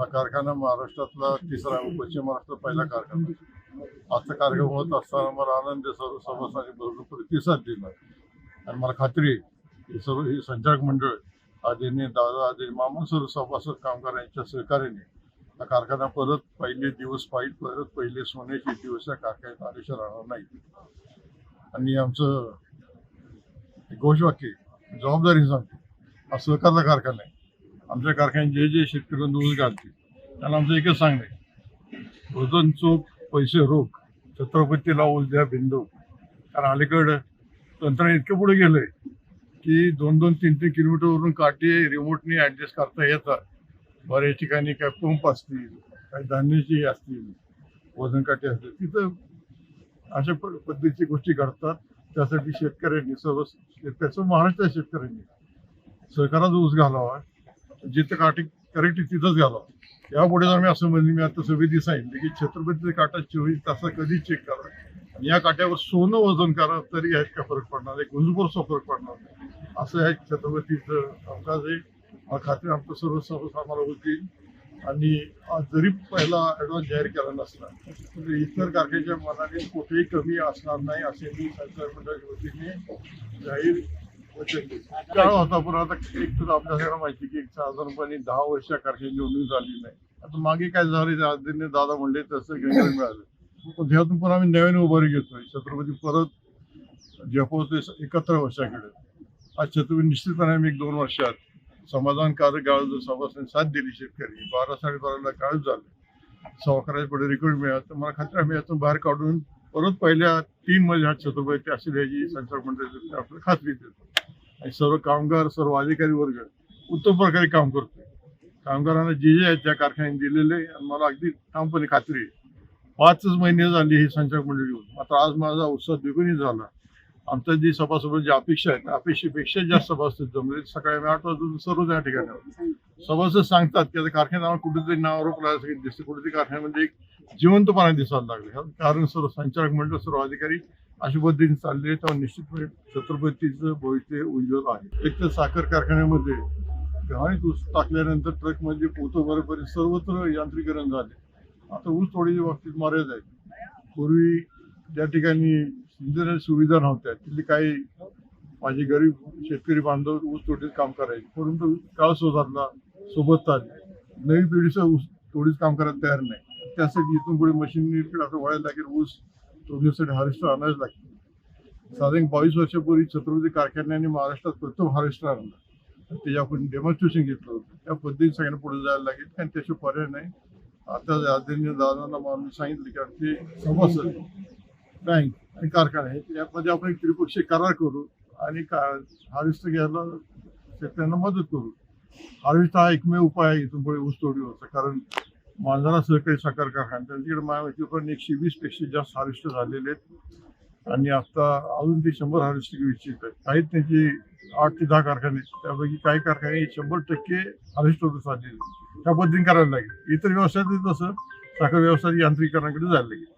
हा कारखाना महाराष्ट्रातला तिसरा पश्चिम महाराष्ट्रात पहिला कारखाना आजचा कार्यक्रम होत असताना मला आनंद सर्व सभासदांनी भरपूर प्रतिसाद दिला आणि मला खात्री आहे ही सर्व ही संचालक मंडळ आदरणीय दादा आदरणीय मामा सर्व सभासद कामगार यांच्या सहकार्याने हा कारखाना परत पहिले दिवस पाहिजे परत पहिले सोन्याचे दिवस या कारखान्यात आदेश राहणार नाही. आणि आमचं घोषवाक्य जबाबदारी सांगतो हा सहकारचा कारखाना आहे. आमच्या कारखान्यात जे जे शेतकरी ऊस घालतील त्यांना आमचं एकच सांगणं आहे. वजन चोख पैसे रोख छत्रपतीला ऊस द्या बिंदू. कारण अलीकडं तंत्रज्ञान इतकं पुढे गेलंय की दोन दोन तीन तीन किलोमीटरवरून काठी रिमोटने ॲडजस्ट करता येतात. बऱ्याच ठिकाणी काय पंप असतील काही धान्याची असतील वजन काठी असतील. तिथं अशा प- पद्धतीची गोष्टी घडतात. त्यासाठी शेतकऱ्यांनी सर्व त्याचं महाराष्ट्र शेतकऱ्यांनी सरकारच ऊस घालावा. जिथं काठी करेक्ट तिथंच घाला यापुढे आम्ही असं म्हणजे मी आता सभेती सांगितलं की छत्रपतीचे काटा चोवीस तासात कधी चेक करा आणि या काट्यावर सोनं वजन करा तरी ह्यात काय फरक पडणार नाही. गुंजभरचा फरक पडणार नाही. असं आहे छत्रपतीचं कामकाज आहे. मला खात्री आमचं सर्व सर्व आम्हाला होतील आणि आज जरी पहिला ॲडव्हान्स जाहीर केला नसला तरी इतर कारखान्याच्या मनाने कुठेही कमी असणार नाही असे मी संचालक मंडळाच्या वतीने जाहीर काळ होता पण आता एक तर आपल्या सगळ्यांना माहिती की एक साधारणपणे दहा वर्ष कारखान्याची निवडणूक झाली नाही. आता मागे काय झाले आदरणीय दादा म्हणले तसं घेण्याला मिळालं पण त्यातून पण आम्ही नव्याने उभारी घेतोय. छत्रपती परत जपवतोय एकत्र वर्षाकडे. आज छत्रपती निश्चितपणे आम्ही एक दोन वर्षात समाधानकारक गाळ जर सभासदांनी साथ दिली शेतकरी बारा साडेबाराला काळ झालं. सावकाराच्या पुढे रेकॉर्ड मिळाला. तर मला खात्री आम्ही यातून बाहेर काढून परत पहिल्या तीन मध्ये हा छत्रपती असेल याची संचालक मंडळाची आपल्याला खात्री देतो. सर्व कामगार सर्व अधिकारी वर्ग उत्तम प्रकारे काम करतोय. कामगारांना जे जे आहेत त्या कारखान्याने दिलेले आणि मला अगदी ठामपणे खात्री आहे. पाचच महिने झाली ही संचालक मंडळी येऊन मात्र आज माझा उत्साह द्विगुणित झाला. आमच्या जी सभासद जी अपेक्षा आहेत अपेक्षेपेक्षा जास्त सभासद जमले सकाळी आम्ही आठ वाजून सर्व त्या ठिकाणी सभासद सांगतात की आता कारखान्यात कुठेतरी नाव आरोप लावायचं दिसते. कुठेतरी कारखान्यामध्ये एक जिवंतपणा दिसायला लागले. कारण सर्व संचालक मंडळ सर्व अधिकारी अशा पद्धतीने चालले तेव्हा निश्चितपणे छत्रपतीचं भविष्य उज्ज्वल आहे. एक तर साखर कारखान्यामध्ये गव्हाणीत ऊस टाकल्यानंतर ट्रकमध्ये पोतं भरेपर्यंत सर्वत्र यांत्रिकरण झाले. आता ऊस तोडीच्या बाबतीत मर्यादा आहे पूर्वी ज्या ठिकाणी सिंचनाच्या सुविधा नव्हत्या तिथली काही माझे गरीब शेतकरी बांधव ऊस तोडीत काम करायचे. परंतु काळ सुधारला सोबत चालले नवी पिढीचं ऊस तोडीत काम करायला तयार नाही. त्यासाठी इथून पुढे मशिनरीकडे असं वळायला लागेल. ऊस तोडण्यासाठी हार्वेस्टर आणायच लागते साधारण बावीस वर्षापूर्वी छत्रपती कारखान्याने महाराष्ट्रात प्रथम हार्वेस्टर आणला. ते आपण डेमॉन्स्ट्रेशन घेतलं होतं. त्या पद्धतीने सगळ्यांना पुढे जायला लागेल. कारण त्याचे पर्याय नाही. आता आदरणीय दादांना मला मी सांगितलं की आमचे सभासद बँक आणि कारखाने आहे यामध्ये आपण एक त्रिपक्षीय करार करू आणि का हार्वेस्टर घ्यायला शेतकऱ्यांना मदत करू. हार्वेस्ट हा एकमेव उपाय आहे इथून पुढे ऊसतोडीवरचा कारण मांजरा सहकारी साखर कारखाना. त्यांच्याकडे माझ्या पण एकशे वीसपेक्षा जास्त हार्वेस्टर झालेले आहेत. आणि आता अजून ते शंभर हार्वेस्टर घेऊ इच्छित आहेत. काही त्यांचे आठ ते दहा कारखाने. त्यापैकी काही कारखाने शंभर टक्के हार्वेस्टर साधलेले त्या पद्धतीने करायला लागेल. इतर व्यवसायात तसं. साखर व्यवसाय यांत्रिकरणाकडे जायला लागेल.